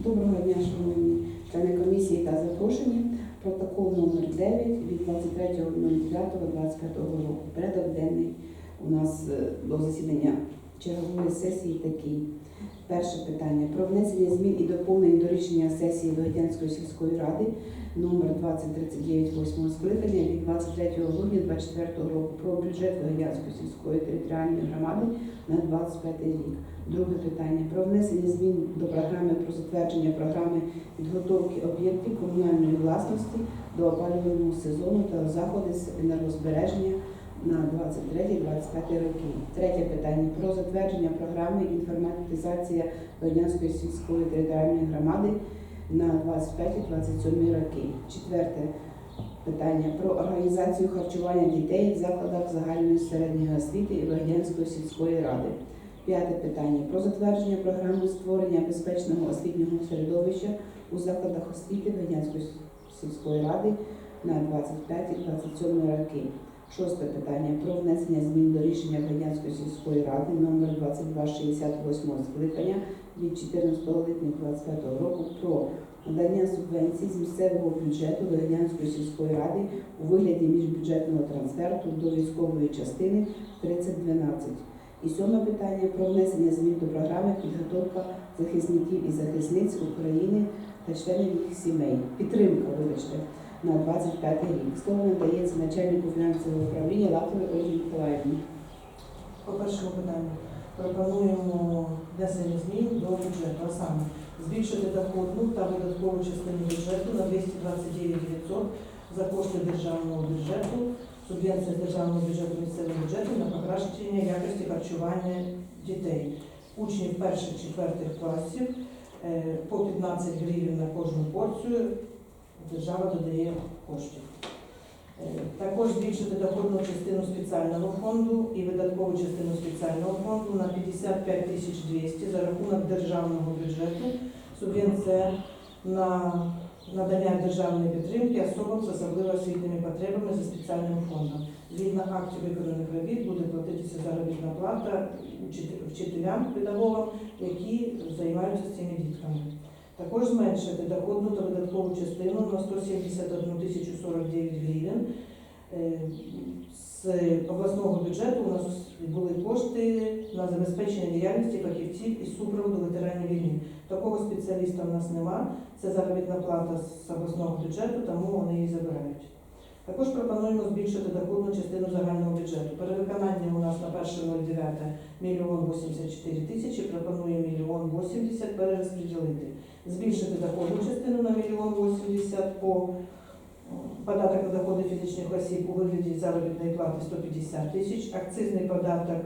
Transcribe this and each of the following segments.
Доброго дня, шановні члени комісії та запрошені. Протокол номер 9 від 23.09.25 року. Порядок денний у нас е, до засідання чергової сесії такий. Перше питання про внесення змін і доповнень до рішення сесії Вигодянської сільської ради номер 2039 8 скликання від 23 грудня 2024 року про бюджет Вигодянської сільської територіальної громади на 25 рік. Друге питання про внесення змін до програми про затвердження програми підготовки об'єктів комунальної власності до опалювального сезону та заходи з енергозбереження на 23-25 роки. Третє питання про затвердження програми інформатизація Водянської сільської територіальної громади на 25-27 роки. Четверте питання про організацію харчування дітей в закладах загальної середньої освіти Водянської сільської ради. П'яте питання про затвердження програми створення безпечного освітнього середовища у закладах освіти Вегнянської сільської ради на 25-27 роки. Шосте питання про внесення змін до рішення Вегнянської сільської ради номер 2268 скликання від 14 липня 2025 року про надання субвенцій з місцевого бюджету Вегнянської сільської ради у вигляді міжбюджетного трансферту до військової частини 3012. І сьоме питання про внесення змін до програми підготовка захисників і захисниць України та членів їх сімей. Підтримка, вибачте, на 25 рік. Слово надається начальнику фінансового управління Лаповій Ольгі Миколаївні. По першому питанню пропонуємо внесення змін до бюджету, а саме збільшити доходну та видаткову частину бюджету на 229 900 за кошти державного бюджету, субвенція державного бюджету місцевого бюджету на покращення якості харчування дітей, учнів перших-четвертих класів е, по 15 гривень на кожну порцію держава додає коштів. Е, Також збільшити доходну частину спеціального фонду і видаткову частину спеціального фонду на 55 тисяч 200 за рахунок державного бюджету. Субвенція на надання державної підтримки особам з особливо освітніми потребами за спеціальним фондом. Згідно актів виконаних робіт буде платитися заробітна плата вчителям, педагогам, які займаються цими дітками. Також зменшити доходну та видаткову частину на 171 тисячу 49 гривень. Е, З обласного бюджету у нас були кошти на забезпечення діяльності фахівців із супроводу ветеранів війни. Такого спеціаліста в нас нема. Це заробітна плата з обласного бюджету, тому вони її забирають. Також пропонуємо збільшити доходну частину загального бюджету. Перевиконання у нас на 1.09 мільйон 84 тисячі, пропонуємо мільйон 80 перерозподілити. Збільшити доходну частину на мільйон 80 по податок на доходи фізичних осіб у вигляді заробітної плати 150 тисяч, акцизний податок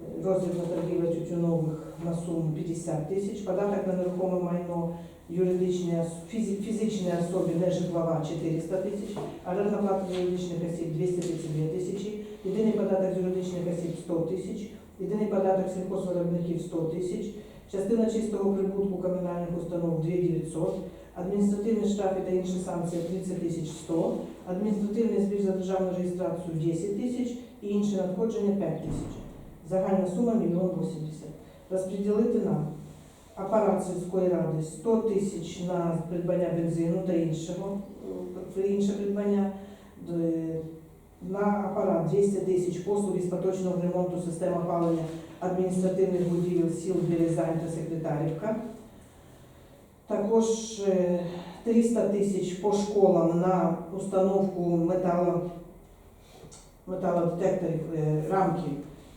е, розділ на торгівлю тютюнових на суму 50 тисяч, податок на нерухоме майно юридичній ос- фізі- фізичній не житлова 400 тисяч, орендна плата юридичних осіб 232 тисячі, єдиний податок з юридичних осіб 100 тисяч, єдиний податок сільхозвиробників 100 тисяч, частина чистого прибутку комунальних установ 2900, адміністративні штрафи та інші санкції 30 тисяч 100, адміністративний збір за державну реєстрацію 10 тисяч і інші надходження 5 тисяч. Загальна сума 1 мільйон 80. Розподілити на апарат сільської ради 100 тисяч на придбання бензину та іншого, е, інше придбання, на апарат 200 тисяч послуги з поточного ремонту системи опалення адміністративних будівель сіл Березань та Секретарівка. Також е, 300 тисяч по школам на установку метало, металодетекторів е, рамки.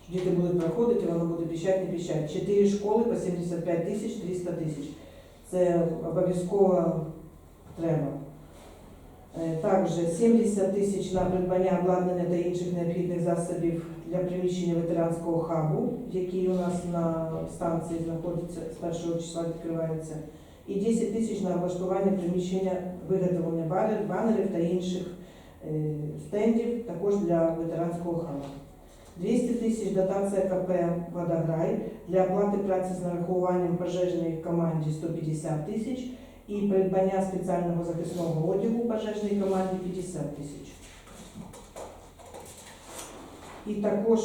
Діти будуть проходити, воно буде піщать, не піщать. Чотири школи по 75 тисяч 300 тисяч. Це обов'язково треба. Е, Також 70 тисяч на придбання обладнання та інших необхідних засобів для приміщення ветеранського хабу, який у нас на станції знаходиться з першого числа відкривається, і 10 тисяч на облаштування приміщення виготовлення банер- банерів та інших е, стендів, також для ветеранського хабу. 200 тисяч дотація КП «Водограй» для оплати праці з нарахуванням пожежній команді 150 тисяч і придбання спеціального захисного одягу пожежній команді 50 тисяч. І також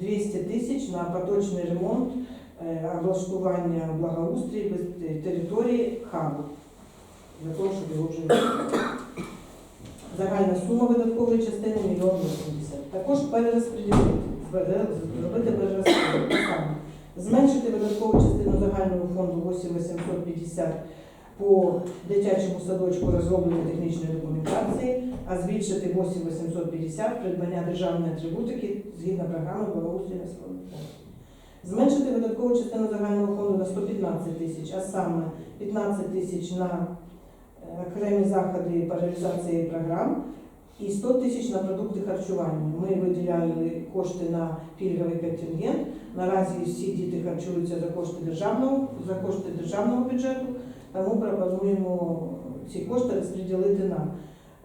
200 тисяч на поточний ремонт, е, облаштування благоустрій території хабу. Для того, щоб його вже. Загальна сума видаткової частини 1 мільйон 80. Також перерозподілити, зробити перерозподіл. Зменшити видаткову частину загального фонду 8850 по дитячому садочку розроблення технічної документації, а збільшити 8850 придбання державної атрибутики згідно програми благоустрою населених пунктів. Зменшити видаткову частину загального фонду на 115 тисяч, а саме 15 тисяч на е, окремі заходи по реалізації програм і 100 тисяч на продукти харчування. Ми виділяли кошти на пільговий контингент. Наразі всі діти харчуються за кошти державного, за кошти державного бюджету, тому пропонуємо ці кошти розподілити на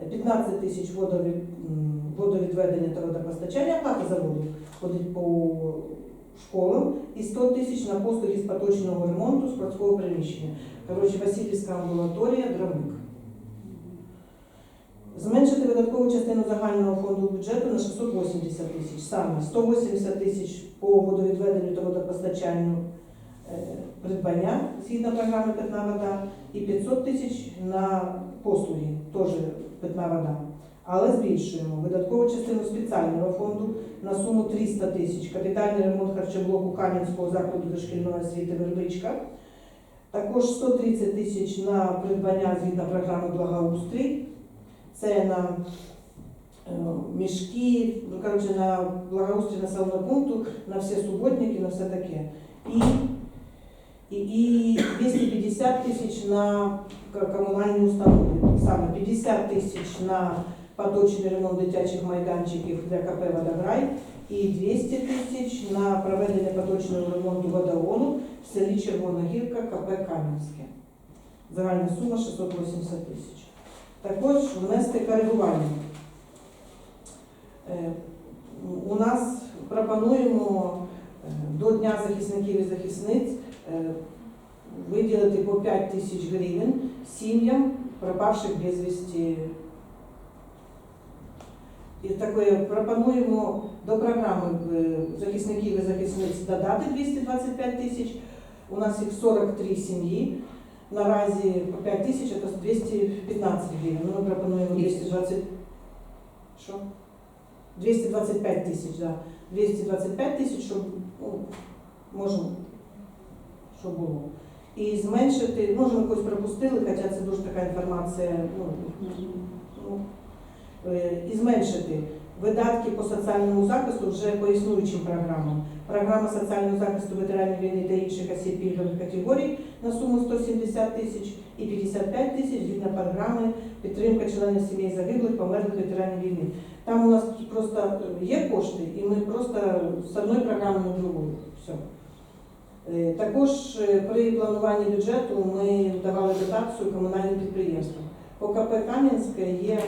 15 тисяч водовідведення та водопостачання, оплата за воду ходить по школам, і 100 тисяч на послуги з поточного ремонту складського приміщення. Коротше, Васильівська амбулаторія, дровник. Зменшити видаткову частину загального фонду бюджету на 680 тисяч. Саме 180 тисяч по водовідведенню та водопостачанню придбання згідно програми Питна вода і 500 тисяч на послуги, теж питна вода. Але збільшуємо видаткову частину спеціального фонду на суму 300 тисяч. Капітальний ремонт харчоблоку Кам'янського закладу дошкільної освіти Вербичка. Також 130 тисяч на придбання згідно програми Благоустрій. Це на е, мішки, ну, коротше, на благоустрій населеного пункту, на всі суботники, на все таке. І, і 250 тисяч на к- комунальні установи. Саме 50 тисяч на поточний ремонт дитячих майданчиків для КП «Водограй» і 200 тисяч на проведення поточного ремонту водогону в селі Червона Гірка КП Кам'янське. Загальна сума 680 тисяч. Також внести коригування. Е, У нас пропонуємо е, до Дня захисників і захисниць виділити по 5 тисяч гривень сім'ям пропавших безвісті. І таке пропонуємо до програми е, захисників і захисниць додати 225 тисяч. У нас їх 43 сім'ї. Наразі по 5 тисяч це 215 гривень. Ну, Ми пропонуємо 220. Що? 225 тисяч, да. 225 тисяч, щоб ну, можемо, щоб було. І зменшити, може, ми когось пропустили, хоча це дуже така інформація, ну, ну, е, і зменшити видатки по соціальному захисту вже по існуючим програмам. Програма соціального захисту ветеранів війни та інших осіб пільгових категорій на суму 170 тисяч і 55 тисяч згідно програми підтримка членів сімей загиблих, померлих ветеранів війни. Там у нас просто є кошти, і ми просто з одної програми на другу. Все. Е, Також е, при плануванні бюджету ми давали дотацію комунальним підприємствам. По КП Кам'янське є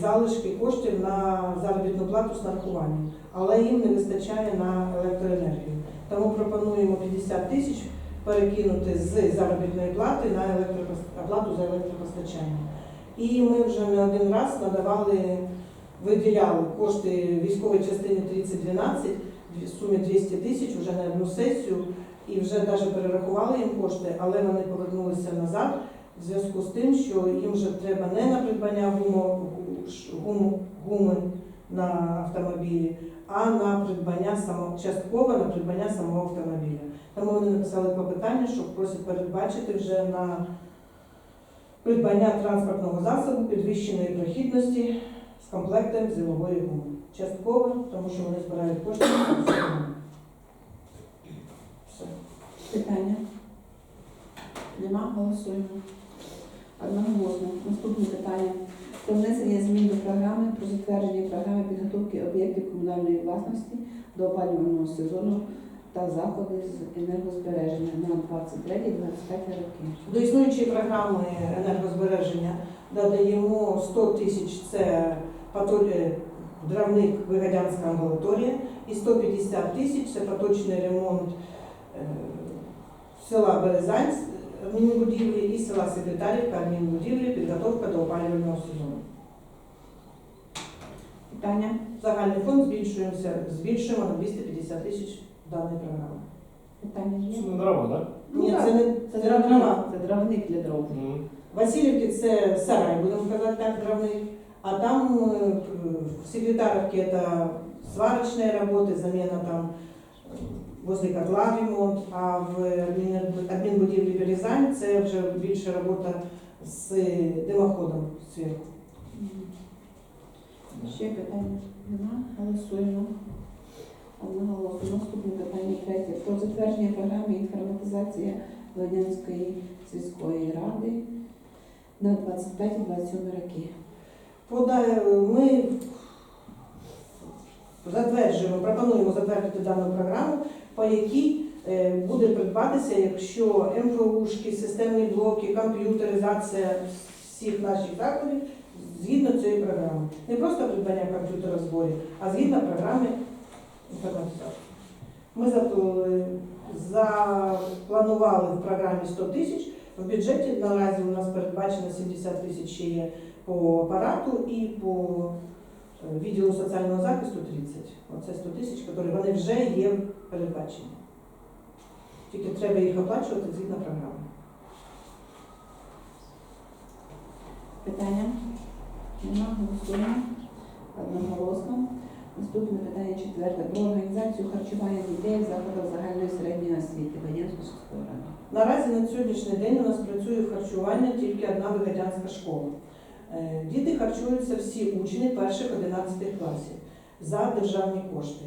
залишки коштів на заробітну плату з нарахуванням, але їм не вистачає на електроенергію. Тому пропонуємо 50 тисяч перекинути з заробітної плати на електропос- оплату за електропостачання. І ми вже не один раз надавали, виділяли кошти військової частини 3012 в сумі 200 тисяч вже на одну сесію і вже навіть перерахували їм кошти, але вони повернулися назад в зв'язку з тим, що їм вже треба не на придбання гумо, гум, гуми на автомобілі, а на придбання само, частково на придбання самого автомобіля. Тому вони написали клопотання, що просять передбачити вже на придбання транспортного засобу підвищеної прохідності з комплектом зимової гуми. Частково, тому що вони збирають кошти. на цю гуму. Все. Питання? Нема? Голосуємо. Одноголосно. Наступне питання. Про внесення змін до програми про затвердження програми підготовки об'єктів комунальної власності до опалювального сезону та заходи з енергозбереження на 23-25 роки. До існуючої програми енергозбереження додаємо 100 тисяч це пато- е, дравник Вигадянська амбулаторія і 150 тисяч це поточний ремонт е, села Березань адмінбудівлі і села Секретарівка адмінбудівлі, підготовка до опалювального сезону. Питання? Загальний фонд збільшуємося, збільшуємо на 250 тисяч даної програми. Питання є? Це не дрова, так? Ні, так, це не це це дровник, трава. це дровник для дров. Мгм. Васильівки це сарай, будемо казати так, дровний. А там э, в Секретаровке это сварочные работы, замена там э, возле котла ремонт, а в адмінбудівлі Березань це вже більше робота з димоходом зверху. Ще питання нема. Голосуємо. Одноголосно. Наступне питання третє. Про затвердження програми інформатизації Ладянської сільської ради на 25-27 роки. Ми затверджуємо, пропонуємо затвердити дану програму, по якій е, буде придбатися, якщо МФУшки, системні блоки, комп'ютеризація всіх наших закладів згідно цієї програми. Не просто придбання комп'ютера в зборі, а згідно програми інформатизації. Ми запланували в програмі 100 тисяч. В бюджеті наразі у нас передбачено 70 тисяч ще є по апарату і по відділу соціального захисту 30. Оце 100 тисяч, які вони вже є передбачені. Тільки треба їх оплачувати згідно програми. Питання? Нема. Голосуємо. Одноголосно. Наступне питання четверте. Про організацію харчування дітей в закладах загальної середньої освіти сільської ради. Наразі на сьогоднішній день у нас працює в харчуванні тільки одна вегетарська школа. Е, Діти харчуються всі учні перших 11 класів за державні кошти.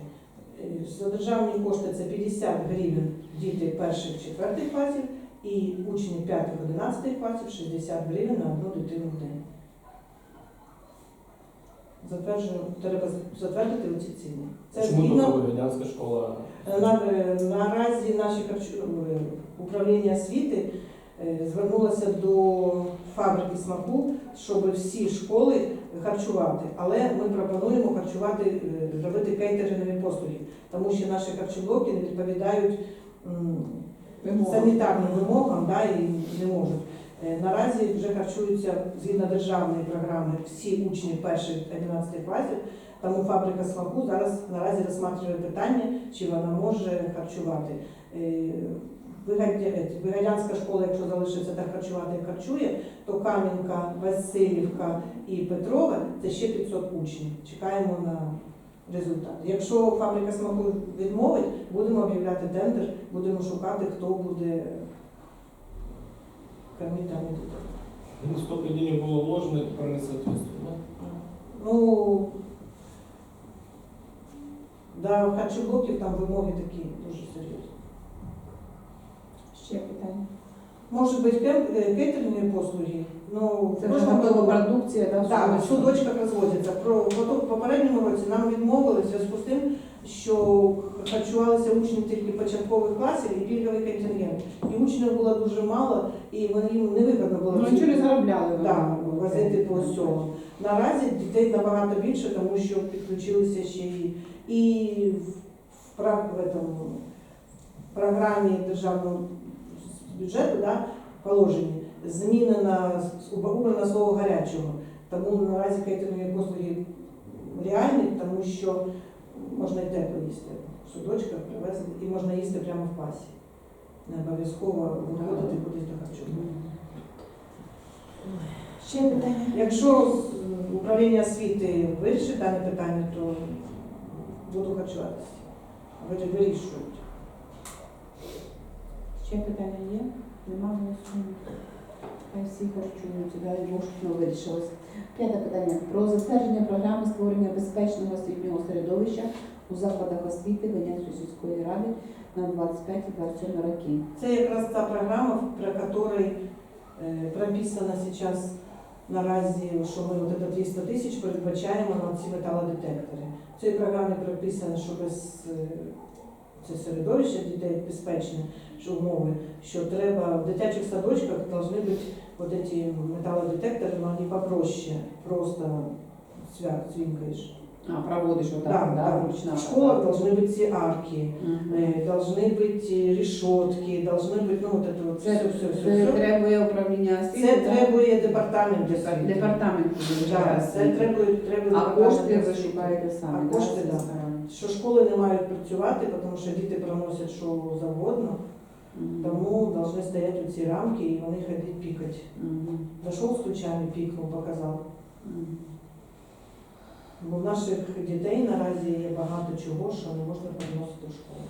Е, За державні кошти це 50 гривень діти перших четвертих класів і учні 5-11 класів 60 гривень на одну дитину в день. Затверджую, треба затвердити оці ціни. Це Чому згідно Вигадянська школа? на, е, наразі наші харчу- е, управління освіти е, звернулося до фабрики смаку, щоб всі школи харчувати. Але ми пропонуємо харчувати, е, робити кейтерингові послуги, тому що наші харчоблоки не відповідають санітарним вимогам да, і не можуть. Е, Наразі вже харчуються згідно державної програми всі учні перших 11 класів, тому фабрика смаку зараз наразі розглядає питання, чи вона може харчувати. Е, Вигадянська школа, якщо залишиться так харчувати, як харчує, то Кам'янка, Васильівка і Петрове це ще 500 учнів. Чекаємо на результат. Якщо фабрика смаку відмовить, будемо об'являти тендер, будемо шукати, хто буде кормити дані дітей. Ну, столько денег было вложено, соответствует. да? Ну, до харчоблоків там вимоги такі дуже серйозні. Ще питання. Може бути кем- е, кейтерні послуги, ну Це в вже прошлому готова продукція, да, Так, в судочка? судочках розводяться. Про в попередньому році нам відмовили в зв'язку з тим, що харчувалися учні тільки початкових класів і пільговий контингент. І учнів було дуже мало, і вони їм невигідно було Ну, нічого не заробляли. Да, возити по цьому. Наразі дітей набагато більше, тому що підключилися ще і, і в, в, пра- в, этом, в програмі державного бюджету да, положенні змінено с- убрано слово гарячого. Тому наразі кейтерингові послуги реальні, тому що можна і тепло їсти в судочках привезли, і можна їсти прямо в класі. Не обов'язково виходити кудись до харчування. Ще питання. Якщо управління освіти вирішить дане питання, то буду харчуватися. Ви вирішують. Ще питання є? Нема голосування. Хай всі харчуються, дай Бог, щоб вирішилось. П'яте питання. Про затвердження програми створення безпечного освітнього середовища у закладах освіти Венецької сільської ради на 25-27 роки. Це якраз та програма, про яку е, прописано зараз наразі, що ми от это 300 тисяч передбачаємо на ці металодетектори. В цій програмі прописано, що без е, це середовище дітей безпечне, що умови, що треба в дитячих садочках повинні бути вот эти металодетектори, но вони попроще, просто свя, цвинкаєш. А, проводиш отак, Да, да, да. ручна. В школах должны быть ці арки. Мгм. Э, должны быть э, решетки, должны быть, ну, вот это вот Це, все, все, все, це все. требує управління освіти. Це да? требує департамент Депар- освіти. Департамент Да, це требує, требує А департамент кошти ви освіти. шукаєте самі. А да, кошти, це да. Що школи не мають працювати, тому що діти проносять що завгодно. Тому повинні стояти у ці рамки і вони ходять пікати. Зайшов з ключами, пікнув, показав. Бо в наших дітей наразі є багато чого, що не можна переносити в школу.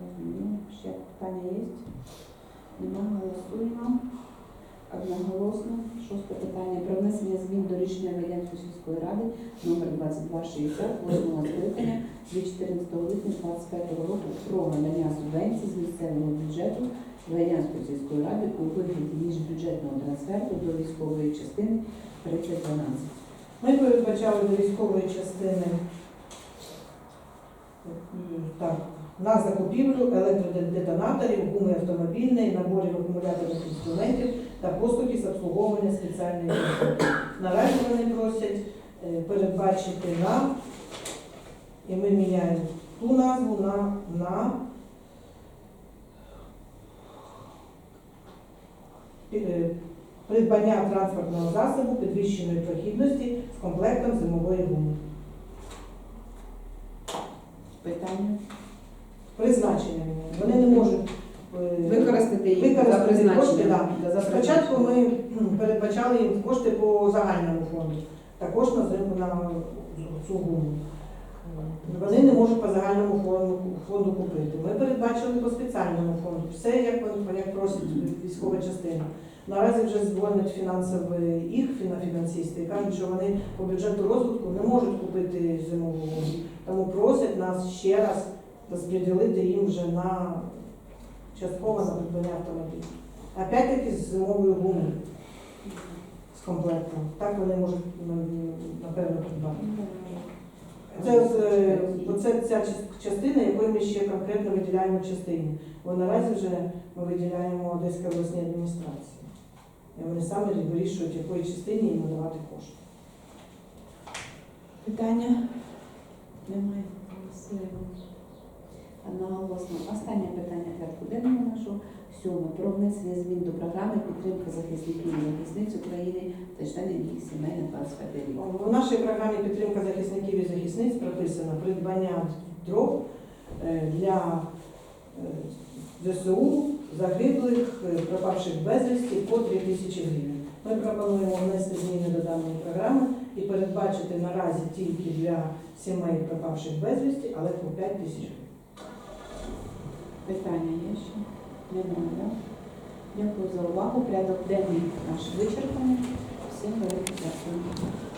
Розумію. Ще питання є? Нема, голосуємо. Одноголосно. Шосте питання про внесення змін до рішення Радянської сільської ради номер 2260 8 скликання від 14 липня 2025 року про надання субвенцій з місцевого бюджету Радянської сільської ради у вигляді міжбюджетного трансферту до військової частини 3012. Ми передбачали до військової частини так, на закупівлю електродетонаторів, гуми автомобільної, наборів акумуляторних інструментів та послуги з обслуговування спеціальної техніки. Наразі вони просять е, передбачити на, і ми міняємо ту назву на, на придбання транспортного засобу підвищеної прохідності з комплектом зимової гуми. Питання? Призначення. Вони не можуть Використати їх за використати кошти. призначенням. Да. Да, за Спочатку ми м, передбачали їм кошти по загальному фонду, також на зиму на цю гуму. Вони не можуть по загальному фонду, фонду купити. Ми передбачили по спеціальному фонду. Все як, вони- як просить військова частина. Наразі вже дзвонять фінансові їх фіна- фінансисти і кажуть, що вони по бюджету розвитку не можуть купити зимову гуму. Тому просять нас ще раз розподілити їм вже на частково на придбання автомобіля. Опять-таки з зимовою гумою з комплектом. Так вони можуть напевно придбати. Це, е, оце ця частина, якої ми ще конкретно виділяємо в частині. Бо наразі вже ми виділяємо Одеській обласній адміністрації. І вони самі вирішують, якої частині їм надавати кошти. Питання? Немає. Одноголосно. Останнє питання порядку денного нашого. Сьоме. Про внесення змін до програми підтримки захисників і захисниць України та членів їх сімей на 25 рік. У нашій програмі підтримка захисників і захисниць прописано придбання дров е, для е, ЗСУ загиблих, е, пропавших безвісті по 2 тисячі гривень. Ми пропонуємо внести зміни до даної програми і передбачити наразі тільки для сімей пропавших безвісті, але по 5 тисяч гривень. Питання є ще? Немає, так? Дякую за увагу. Порядок денний наш вичерпаний. Всім велике дякую.